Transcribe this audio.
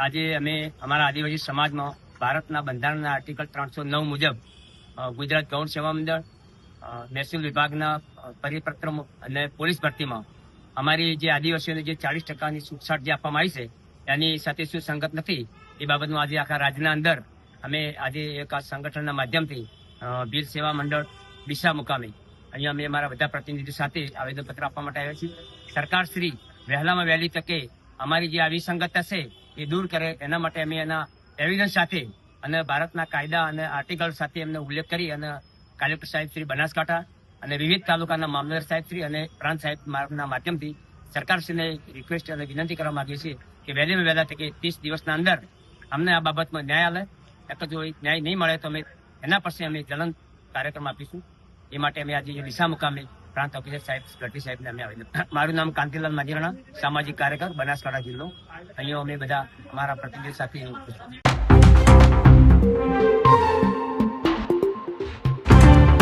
આજે અમે અમારા આદિવાસી સમાજમાં ભારતના બંધારણના આર્ટિકલ ત્રણસો નવ મુજબ ગુજરાત ગૌણ સેવા મંડળ મહેસૂલ વિભાગના પરિપત્ર અને પોલીસ ભરતીમાં અમારી જે આદિવાસીઓને જે ચાલીસ ટકાની છૂટછાટ જે આપવામાં આવી છે એની સાથે શું સંગત નથી એ બાબતમાં આજે આખા રાજ્યના અંદર અમે આજે એક આ સંગઠનના માધ્યમથી અ, સેવા મંડળ દિશા મુકામે અહીંયા અમે અમારા બધા પ્રતિનિધિ સાથે આવેદનપત્ર આપવા માટે આવ્યા છીએ. સરકાર શ્રી વહેલામાં વહેલી તકે અમારી જે આવી સંગત છે એ દૂર કરે એના માટે અમે એના એવિડન્સ સાથે અને ભારતના કાયદા અને આર્ટિકલ સાથે એમને ઉલ્લેખ કરી અને કલેક્ટર સાહેબ શ્રી બનાસકાંઠા અને વિવિધ તાલુકાના મામલતદાર સાહેબ શ્રી અને પ્રાંત સાહેબના માધ્યમથી સરકારશ્રીને રિક્વેસ્ટ અને વિનંતી કરવા માંગીએ છીએ કે વહેલીમાં વહેલા તકે ત્રીસ દિવસના અંદર અમને આ બાબતમાં ન્યાય આલે. એક જો ન્યાય નહીં મળે તો અમે એના પછી અમે જલન કાર્યક્રમ આપીશું. એ માટે અમે આજે દિશા મુકામે પ્રાંત ઓફિસર સાહેબ ગઢવી સાહેબને અમે આવેદન મારું નામ કાંતિલાલ માજીરાણા, સામાજિક કાર્યકર, બનાસકાંઠા જિલ્લો. અહીંયા અમે બધા અમારા પ્રતિનિધિ સાથે